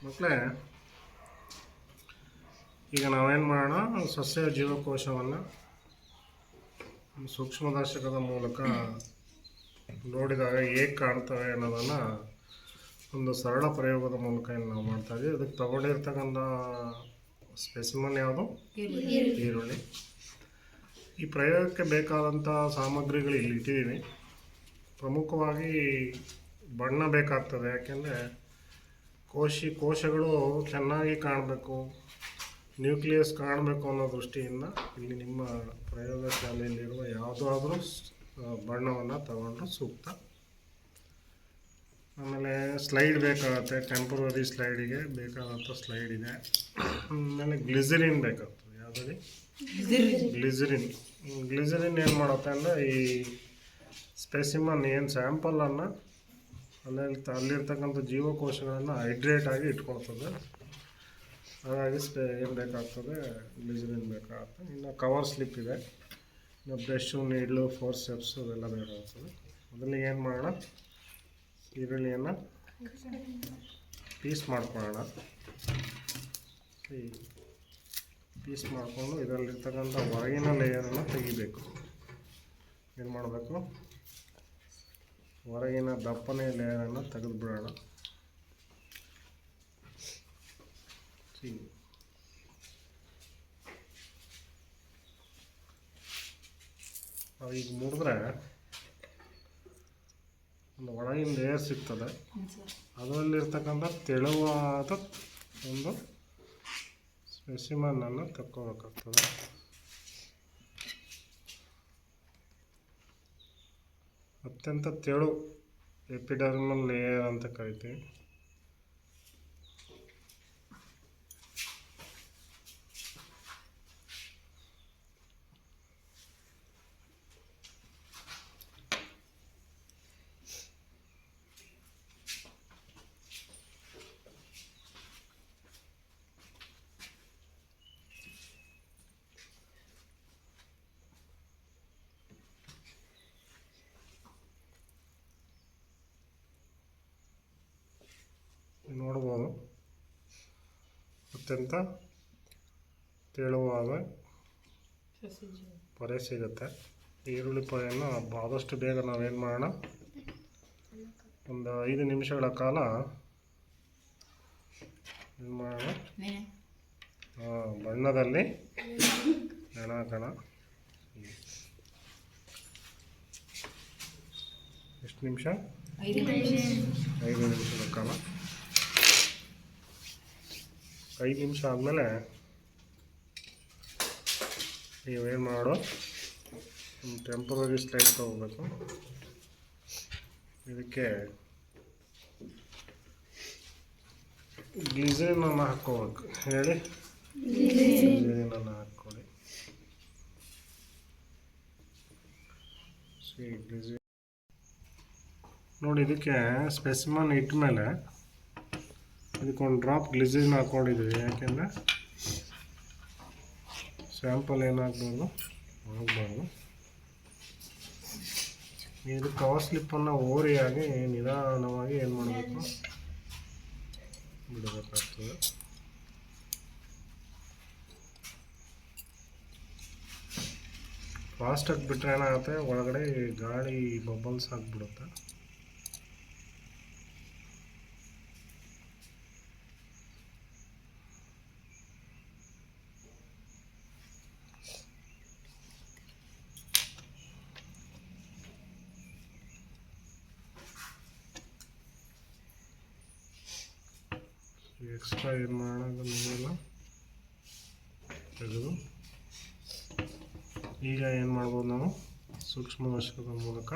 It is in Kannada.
ಮಕ್ಕಳೇ ಈಗ ನಾವೇನು ಮಾಡೋಣ ಸಸ್ಯ ಜೀವಕೋಶವನ್ನು ಸೂಕ್ಷ್ಮದರ್ಶಕದ ಮೂಲಕ ನೋಡಿದಾಗ ಹೇಗೆ ಕಾಣ್ತವೆ ಅನ್ನೋದನ್ನು ಒಂದು ಸರಳ ಪ್ರಯೋಗದ ಮೂಲಕ ಏನು ನಾವು ಮಾಡ್ತಾ ಇದ್ದೀವಿ ಅದಕ್ಕೆ ತಗೊಂಡಿರ್ತಕ್ಕಂಥ ಸ್ಪೆಸಿಮನ್ ಯಾವುದು? ಈರುಳ್ಳಿ. ಈ ಪ್ರಯೋಗಕ್ಕೆ ಬೇಕಾದಂಥ ಸಾಮಗ್ರಿಗಳು ಇಲ್ಲಿ ಇಟ್ಟಿದ್ದೀನಿ ಪ್ರಮುಖವಾಗಿ ಬಣ್ಣ ಬೇಕಾಗ್ತದೆ ಯಾಕೆಂದರೆ ಕೋಶಿ ಕೋಶಗಳು ಚೆನ್ನಾಗಿ ಕಾಣಬೇಕು ನ್ಯೂಕ್ಲಿಯಸ್ ಕಾಣಬೇಕು ಅನ್ನೋ ದೃಷ್ಟಿಯಿಂದ ಇಲ್ಲಿ ನಿಮ್ಮ ಪ್ರಯೋಗಶಾಲೆಯಲ್ಲಿರುವ ಯಾವುದಾದ್ರೂ ಬಣ್ಣವನ್ನು ತಗೊಂಡ್ರು ಸೂಕ್ತ. ಆಮೇಲೆ ಸ್ಲೈಡ್ ಬೇಕಾಗುತ್ತೆ ಟೆಂಪ್ರವರಿ ಸ್ಲೈಡಿಗೆ ಬೇಕಾದಂಥ ಸ್ಲೈಡ್ ಇದೆ. ಆಮೇಲೆ ಗ್ಲಿಸರಿನ್ ಬೇಕಾಗ್ತದೆ ಯಾವುದ್ರಲ್ಲಿ? ಗ್ಲಿಸರಿನ್. ಗ್ಲಿಸರಿನ್ ಏನು ಮಾಡುತ್ತೆ ಅಂದರೆ ಈ ಸ್ಪೆಸಿಮನ್ ಏನು ಸ್ಯಾಂಪಲನ್ನು ಅಲ್ಲಲ್ಲಿ ಅಲ್ಲಿರ್ತಕ್ಕಂಥ ಜೀವಕೋಶಗಳನ್ನು ಹೈಡ್ರೇಟ್ ಆಗಿ ಇಟ್ಕೊಳ್ತದೆ. ಹಾಗಾಗಿ ಸ್ಪೇ ಏನು ಬೇಕಾಗ್ತದೆ? ಗ್ಲಿಸರಿನ್ ಬೇಕಾಗುತ್ತೆ. ಇನ್ನು ಕವರ್ ಸ್ಲಿಪ್ ಇದೆ. ಇನ್ನು ಬ್ರಷು, ನೀಡ್ಲು ಫೋರ್ ಸ್ಟೆಪ್ಸ್ ಅವೆಲ್ಲ ಬೇಕಾಗ್ತದೆ. ಮೊದಲಿಗೆ ಏನು ಮಾಡೋಣ? ಈರುಳ್ಳಿಯನ್ನು ಪೀಸ್ ಮಾಡ್ಕೊಳ್ಳೋಣ. ಈ ಪೀಸ್ ಮಾಡಿಕೊಂಡು ಇದರಲ್ಲಿರ್ತಕ್ಕಂಥ ಹೊರಗಿನ ಲೇಯರನ್ನು ತೆಗಿಬೇಕು. ಏನು ಮಾಡಬೇಕು? ಹೊರಗಿನ ದಪ್ಪನೆ ಲೇಯರನ್ನು ತೆಗೆದು ಬಿಡೋಣ ಹೀಗೆ. ನಾವು ಈಗ ಮುಡಿದ್ರೆ ಒಂದು ಒಳಗಿನ ಲೇಯರ್ ಸಿಗ್ತದೆ. ಅದರಲ್ಲಿರ್ತಕ್ಕಂಥ ತೆಳುವಾದ ಒಂದು ಸ್ಪೆಸಿಮನ್ನನ್ನು ತಕ್ಕೋಬೇಕಾಗ್ತದೆ. ಅತ್ಯಂತ ತೆಳು ಎಪಿಡರ್ಮಲ್ ಲೇಯರ್ ಅಂತ ಕರಿತೀವಿ. ನೋಡ್ಬೋದು. ಅತ್ಯಂತ ತೆಳುವಾದ ಪೊರೆ ಸಿಗುತ್ತೆ. ಈರುಳ್ಳಿ ಪೊರೆಯನ್ನು ಆದಷ್ಟು ಬೇಗ ನಾವೇನು ಮಾಡೋಣ? ಒಂದು ಐದು ನಿಮಿಷಗಳ ಕಾಲ ಏನು ಮಾಡೋಣ? ಹಾಂ ಬಣ್ಣದಲ್ಲಿ ನೆನಾಕೋಣ ಎಷ್ಟು ನಿಮಿಷ? ಐದು ನಿಮಿಷದ ಕಾಲ. ಐದು ನಿಮಿಷ ಆದಮೇಲೆ ನೀವೇನು ಮಾಡೋ ಒಂದು ಟೆಂಪ್ರವರಿ ಸ್ಲೈಡ್ ತೊಗೋಬೇಕು. ಇದಕ್ಕೆ ಗ್ಲಿಸರಿನನ್ನು ಹಾಕ್ಕೋಬೇಕು. ಹೇಳಿ? ಗ್ಲಿಸರಿನನ್ನು ಹಾಕ್ಕೊಳ್ಳಿ. ನೋಡಿ, ಇದಕ್ಕೆ ಸ್ಪೆಸಿಮನ್ ಇಟ್ಟ ಮೇಲೆ ಇದಕ್ಕೊಂದು ಡ್ರಾಪ್ ಗ್ಲಿಸರಿನ್ ಹಾಕ್ಕೊಂಡಿದ್ದೀವಿ ಯಾಕೆಂದರೆ ಸ್ಯಾಂಪಲ್ ಏನಾಗಬಾರ್ದು? ಆಗಬಾರ್ದು. ಇದು ಕವರ್ ಸ್ಲಿಪ್ಪನ್ನು ಓರಿಯಾಗಿ ನಿಧಾನವಾಗಿ ಏನು ಮಾಡಬೇಕು? ಬಿಡಬೇಕಾಗ್ತದೆ. ಫಾಸ್ಟಾಗಿ ಬಿಟ್ಟರೆ ಏನಾಗುತ್ತೆ? ಒಳಗಡೆ ಗಾಳಿ ಬಬಲ್ಸ್ ಆಗಿಬಿಡುತ್ತೆ. ಎಕ್ಸ್ಟ್ರಾ ಏನು ಮಾಡೋದನ್ನೆಲ್ಲ ತೆಗೆದು. ಈಗ ಏನು ಮಾಡ್ಬೋದು ನಾವು? ಸೂಕ್ಷ್ಮದರ್ಶಕದ ಮೂಲಕ.